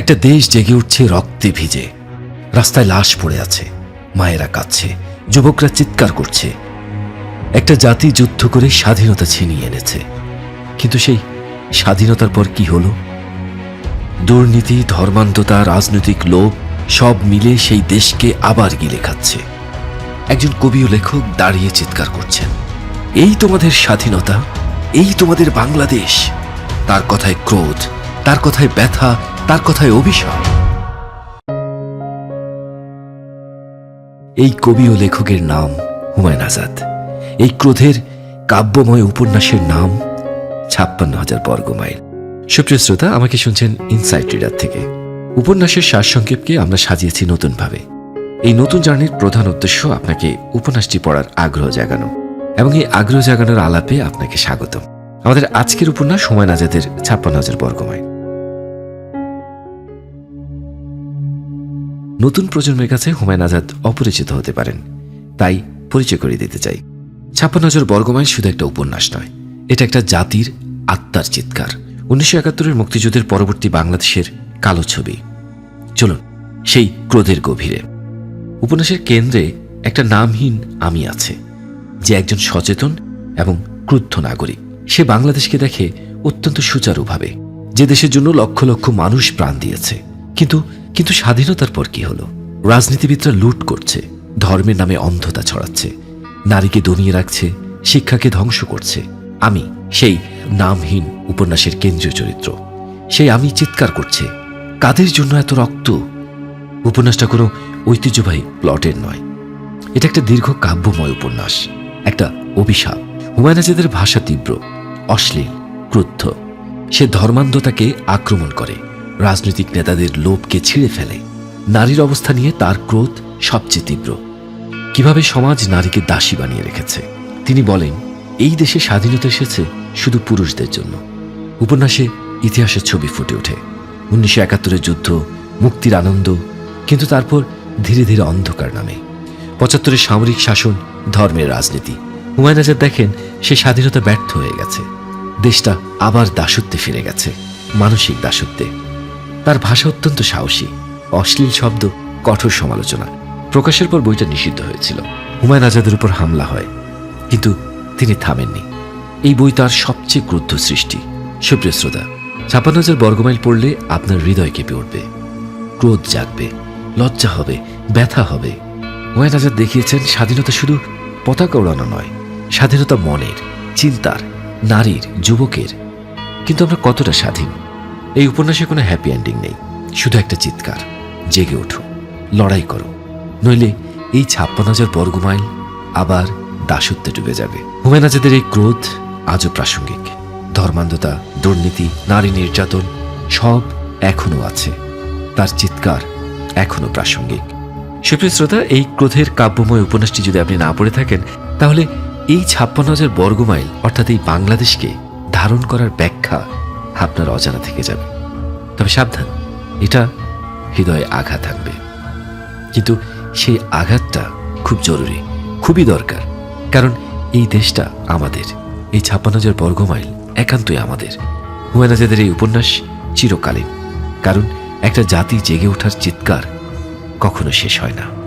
একটা দেশ জেগে উঠছে রক্তে ভিজে। রাস্তায় লাশ পড়ে আছে, মায়েরা কাঁদছে, যুবকরা চিৎকার করছে। একটা জাতি যুদ্ধ করে স্বাধীনতা ছিনিয়ে এনেছে। কিন্তু সেই স্বাধীনতার পর কি হলো? দুর্নীতি, ধর্মান্ধতা, রাজনৈতিক লোভ, সব মিলে সেই দেশকে আবার গিলে খাচ্ছে। একজন কবি ও লেখক দাঁড়িয়ে চিৎকার করছেন, এই তোমাদের স্বাধীনতা, এই তোমাদের বাংলাদেশ। তার কথায় ক্রোধ, তার কথায় ব্যথা তার কথায় অভিশাপ। এই কবি ও লেখকের নাম হুমায়ুন আজাদ। এই ক্রোধের কাব্যময় উপন্যাসের নাম ছাপ্পান্ন হাজার বর্গমাইল সুপ্রিয় শ্রোতা, আমাকে শুনছেন ইনসাইট রিডার থেকে। উপন্যাসের সারসংক্ষেপকে আমরা সাজিয়েছি নতুনভাবে। এই নতুন জার্নির প্রধান উদ্দেশ্য আপনাকে উপন্যাসটি পড়ার আগ্রহ জাগানো এবং এই আগ্রহ জাগানোর আলাপে আপনাকে স্বাগত আমাদের আজকের উপন্যাস হুমায়ুন আজাদের ছাপ্পান্ন হাজার বর্গমাইল নতুন প্রজন্মের কাছে হুমায়ুন আজাদ অপরিচিত হতে পারেন। তাই পরিচয় করে দিতে চাই। ছাপ্পান্ন হাজার বর্গমাইল শুধু একটা উপন্যাস নয়, এটা একটা জাতির আত্মার চিৎকার। উনিশশো একাত্তরের মুক্তিযুদ্ধের পরবর্তী বাংলাদেশের কালো ছবি। চলুন, সেই ক্রোধের গভীরে। উপন্যাসের কেন্দ্রে একটা নামহীন আমি আছে, যে একজন সচেতন এবং ক্রুদ্ধ নাগরিক। সে বাংলাদেশকে দেখে অত্যন্ত সুচারুভাবে, যে দেশের জন্য লক্ষ লক্ষ মানুষ প্রাণ দিয়েছে। কিন্তু কিন্তু স্বাধীনতার পর কি হলো? রাজনীতিবিদরা লুট করছে, ধর্মের নামে অন্ধতা ছড়াচ্ছে, নারীকে দমিয়ে রাখছে, শিক্ষাকে ধ্বংস করছে। আমি সেই নামহীন উপন্যাসের কেন্দ্রীয় চরিত্র। সেই আমি চিৎকার করছে, কাদের জন্য এত রক্ত? উপন্যাসটা কোনো ঐতিহ্যবাহী প্লটের নয়। এটা একটা দীর্ঘ কাব্যময় উপন্যাস, একটা অভিশাপ। হুমায়ুন আজাদের ভাষা তীব্র, অশ্লীল, ক্রুদ্ধ। সে ধর্মান্ধতাকে আক্রমণ করে রাজনৈতিক নেতাদের লোভকে ছিঁড়ে ফেলে। নারীর অবস্থা নিয়ে তার ক্রোধ সবচেয়ে তীব্র। কীভাবে সমাজ নারীকে দাসী বানিয়ে রেখেছে? তিনি বলেন, এই দেশে স্বাধীনতা এসেছে শুধু পুরুষদের জন্য। উপন্যাসে ইতিহাসের ছবি ফুটে ওঠে। উনিশশো একাত্তরের যুদ্ধ, মুক্তির আনন্দ, কিন্তু তারপর ধীরে ধীরে অন্ধকার নামে। পঁচাত্তরের সামরিক শাসন, ধর্মের রাজনীতি। হুমায়ুন আজাদ দেখেন, সে স্বাধীনতা ব্যর্থ হয়ে গেছে। দেশটা আবার দাসত্বে ফিরে গেছে, মানসিক দাসত্বে। তার ভাষা অত্যন্ত সাহসী, অশ্লীল শব্দ, কঠোর সমালোচনা। প্রকাশের পর বইটা নিষিদ্ধ হয়েছিল। হুমায়ুন আজাদের উপর হামলা হয়, কিন্তু তিনি থামেননি। এই বই তার সবচেয়ে ক্রুদ্ধ সৃষ্টি। সুপ্রিয় শ্রোতা, ছাপান্ন হাজার বর্গমাইল পড়লে আপনার হৃদয় কেঁপে উঠবে। ক্রোধ জাগবে, লজ্জা হবে, ব্যথা হবে। হুমায়ুন আজাদ দেখিয়েছেন, স্বাধীনতা শুধু পতাকা ওড়ানো নয়, স্বাধীনতা মনের, চিন্তার, নারীর, যুবকের। কিন্তু আমরা কতটা স্বাধীন? এই উপন্যাসে কোনো হ্যাপি এন্ডিং নেই। শুধু একটা চিৎকার, জেগে ওঠো, লড়াই করো। নইলে এই ছাপ্পান্ন হাজার বর্গমাইল আবার দাসত্বে ডুবে যাবে। হুমায়ুন আজাদের এই ক্রোধ আজও প্রাসঙ্গিক। ধর্মান্ধতা, দুর্নীতি, নারী নির্যাতন সব এখনও আছে। তার চিৎকার এখনও প্রাসঙ্গিক। সুপ্রিয় শ্রোতা, এই ক্রোধের কাব্যময় উপন্যাসটি যদি আপনি না পড়ে থাকেন, তাহলে এই ছাপ্পান্ন হাজার বর্গমাইল, অর্থাৎ এই বাংলাদেশকে ধারণ করার ব্যাখ্যা আপনার অজানা থেকে যাবে তবে সাবধান, এটা হৃদয়ে আঘাত আনবে কিন্তু সেই আঘাতটা খুব জরুরি, খুবই দরকার। কারণ এই দেশটা আমাদের, এই ছাপ্পান্ন হাজার বর্গমাইল একান্তই আমাদের। হুমায়ুন আজাদের এই উপন্যাস চিরকালীন। কারণ একটা জাতি জেগে ওঠার চিৎকার কখনো শেষ হয় না।